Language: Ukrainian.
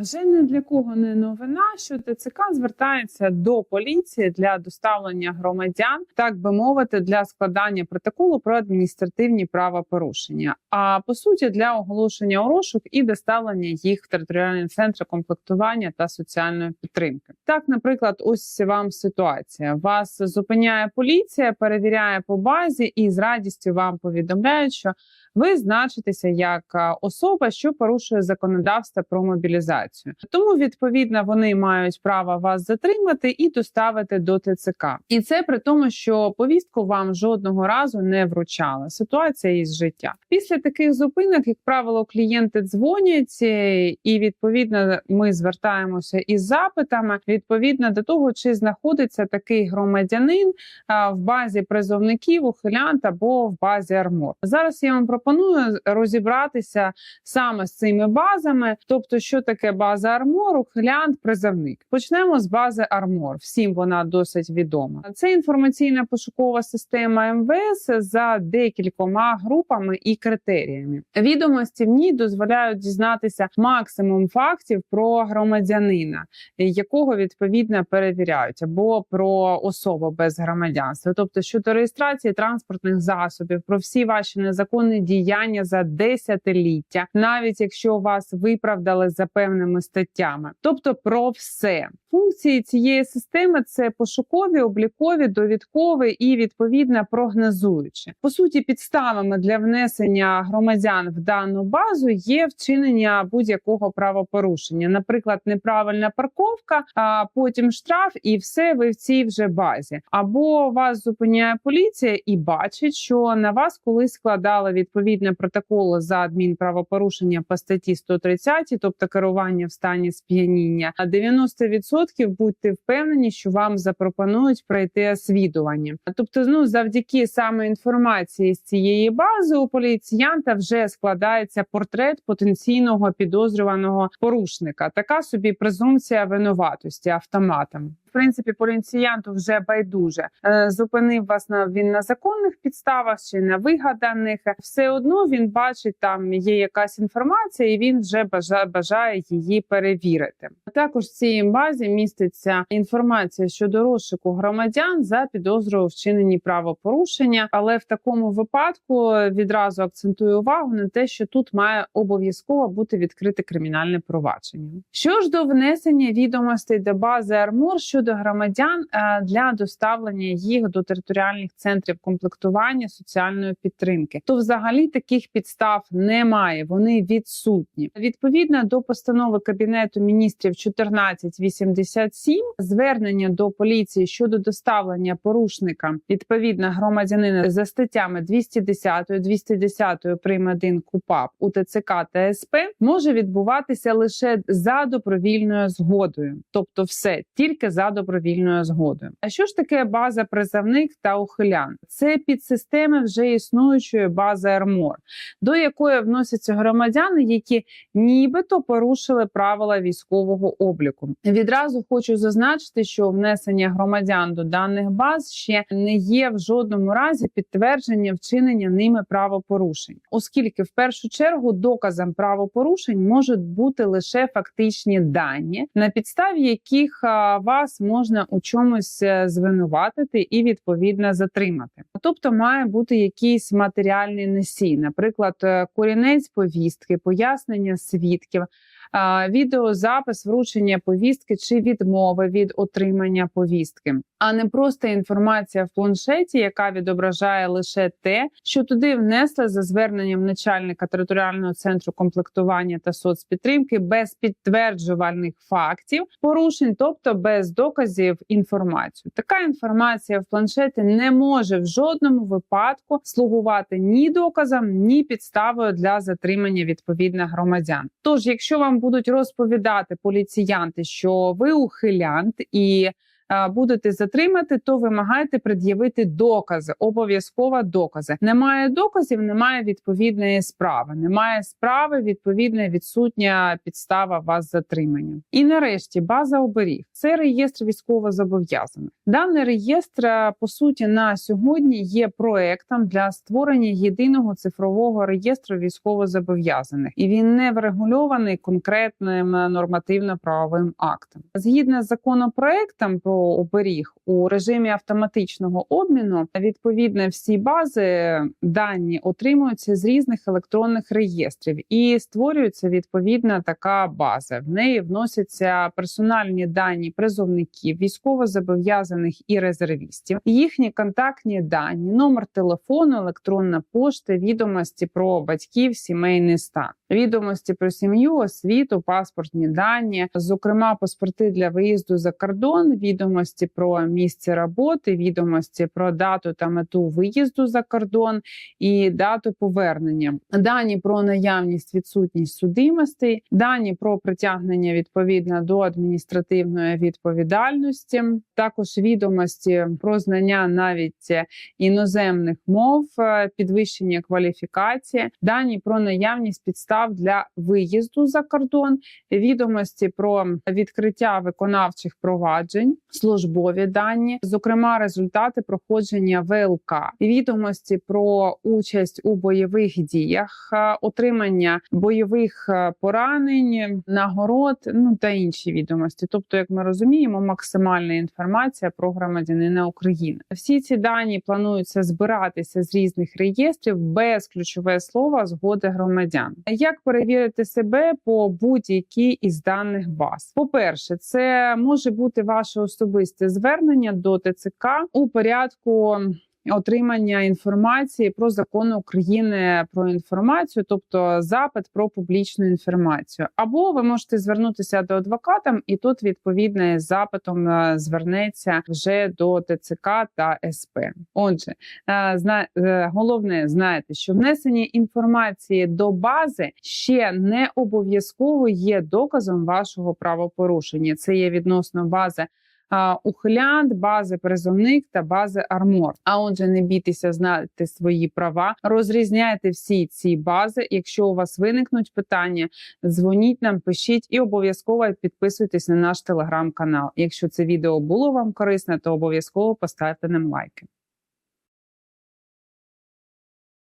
Вже не для кого не новина, що ТЦК звертається до поліції для доставлення громадян, так би мовити, для складання протоколу про адміністративні правопорушення. А по суті, для оголошення у розшук і доставлення їх в територіальні центри комплектування та соціальної підтримки. Так, наприклад, ось вам ситуація: вас зупиняє поліція, перевіряє по базі і з радістю вам повідомляють, що ви значитеся як особа, що порушує законодавство про мобілізацію. Тому відповідно вони мають право вас затримати і доставити до ТЦК. І це при тому, що повістку вам жодного разу не вручали. Ситуація із життя. Після таких зупинок, як правило, клієнти дзвонять, е, і відповідно ми звертаємося із запитами відповідно до того, чи знаходиться такий громадянин в базі призовників, ухилянт або в базі армор. Зараз я вам пропоную розібратися саме з цими базами, тобто, що таке база армор, ухилянт, призовник. Почнемо з бази армор. Всім вона досить відома. Це інформаційна пошукова система МВС за декількома групами і критеріями. Відомості в ній дозволяють дізнатися максимум фактів про громадянина, якого відповідно перевіряють, або про особу без громадянства, тобто щодо реєстрації транспортних засобів, про всі ваші незаконні діяння за десятиліття, навіть якщо вас виправдали за певними статтями, тобто про все. Функції цієї системи це пошукові, облікові, довідкові і відповідно прогнозуючі. По суті, підставами для внесення громадян в дану базу є вчинення будь-якого правопорушення, наприклад, неправильна парковка, а потім штраф, і все ви в цій вже базі. Або вас зупиняє поліція і бачить, що на вас колись складали відповідне протокол за адмінправопорушення по статті 130, тобто керування в стані сп'яніння. А 90% будьте впевнені, що вам запропонують пройти освідування. Тобто, ну завдяки саме інформації з цієї бази у поліціянта вже складається портрет потенційного підозрюваного порушника. Така собі презумпція винуватості автоматом. В принципі, поліціянту вже байдуже Е, зупинив вас на він на законних підставах чи на вигаданих. Все одно він бачить, там є якась інформація, і він вже бажає, бажає її перевірити. Також в цій базі міститься інформація щодо розшуку громадян за підозрою у вчиненні правопорушення. Але в такому випадку відразу акцентую увагу на те, що тут має обов'язково бути відкрите кримінальне провадження. Що ж до внесення відомостей до бази армор щодо громадян е, для доставлення їх до територіальних центрів комплектування соціальної підтримки, то взагалі таких підстав немає. Вони відсутні. Відповідно до постанови кабінету міністрів 1487, звернення до поліції щодо доставлення порушника відповідно громадянина за статтями 210, 210 прим. 1 КУПАП ТЦК та СП може відбуватися лише за добровільною згодою, тобто все тільки за добровільною згодою. А що ж таке база призовник та ухилян? Це підсистеми вже існуючої бази АРМОР, до якої вносяться громадяни, які нібито порушили правила військового обліку. Відразу хочу зазначити, що внесення громадян до даних баз ще не є в жодному разі підтвердження вчинення ними правопорушень, оскільки в першу чергу доказом правопорушень можуть бути лише фактичні дані, на підставі яких а, можна у чомусь е, звинуватити і відповідно затримати. Тобто має бути якийсь матеріальний несій, наприклад, е, корінець повістки, пояснення свідків. Відеозапис вручення повістки чи відмови від отримання повістки, а не просто інформація в планшеті, яка відображає лише те, що туди внесли за зверненням начальника територіального центру комплектування та соцпідтримки без підтверджувальних фактів порушень, тобто без доказів інформацію. Така інформація в планшеті не може в жодному випадку слугувати ні доказом, ні підставою для затримання відповідних громадян. Тож, якщо вам будуть розповідати поліціянти, що ви ухилянт і будете затримати, то вимагайте пред'явити докази, обов'язково докази. Немає доказів, немає відповідної справи. Немає справи, відповідна відсутня підстава вас затримання. І нарешті база оберіг це реєстр військовозобов'язаних. Даний реєстр е, по суті на сьогодні є проектом для створення єдиного цифрового реєстру військовозобов'язаних, і він не врегульований конкретним е, нормативно-правовим актом. Згідно з законопроектом про оберіг у режимі автоматичного обміну, відповідно всі бази дані отримуються з різних електронних реєстрів і створюється відповідна така база. В неї вносяться персональні дані призовників, військовозобов'язаних і резервістів, їхні контактні дані, номер телефону, електронна пошта, відомості про батьків, сімейний стан, відомості про сім'ю, освіту, паспортні дані, зокрема паспорти для виїзду за кордон, відомості про місце роботи, відомості про дату та мету виїзду за кордон і дату повернення, дані про наявність відсутність судимостей, дані про притягнення відповідно до адміністративної відповідальності, також відомості про знання навіть іноземних мов, підвищення кваліфікації, дані про наявність підстав для виїзду за кордон, відомості про відкриття виконавчих проваджень, службові дані, зокрема результати проходження ВЛК, відомості про участь у бойових діях, е, отримання бойових е, поранень, нагород, ну та інші відомості. Тобто, як ми розуміємо, максимальна інформація про громадянина України. Всі ці дані плануються збиратися з різних реєстрів без ключове слово згоди громадян. Як перевірити себе по будь-якій із даних баз? По перше, це може бути ваше особисте звернення до ТЦК у порядку. Отримання інформації про закон України про інформацію, тобто запит про публічну інформацію, або ви можете звернутися до адвоката, і тут відповідно з запитом е, звернеться вже до ТЦК та СП. Отже, е, зна е, головне знаєте, що внесення інформації до бази ще не обов'язково є доказом вашого правопорушення. Це є відносно бази ухилянт, бази призовник та бази армор. А отже, не бійтеся знати свої права, розрізняйте всі ці бази. Якщо у вас виникнуть питання, дзвоніть нам, пишіть і обов'язково підписуйтесь на наш телеграм-канал. Якщо це відео було вам корисне, то обов'язково поставте нам лайки.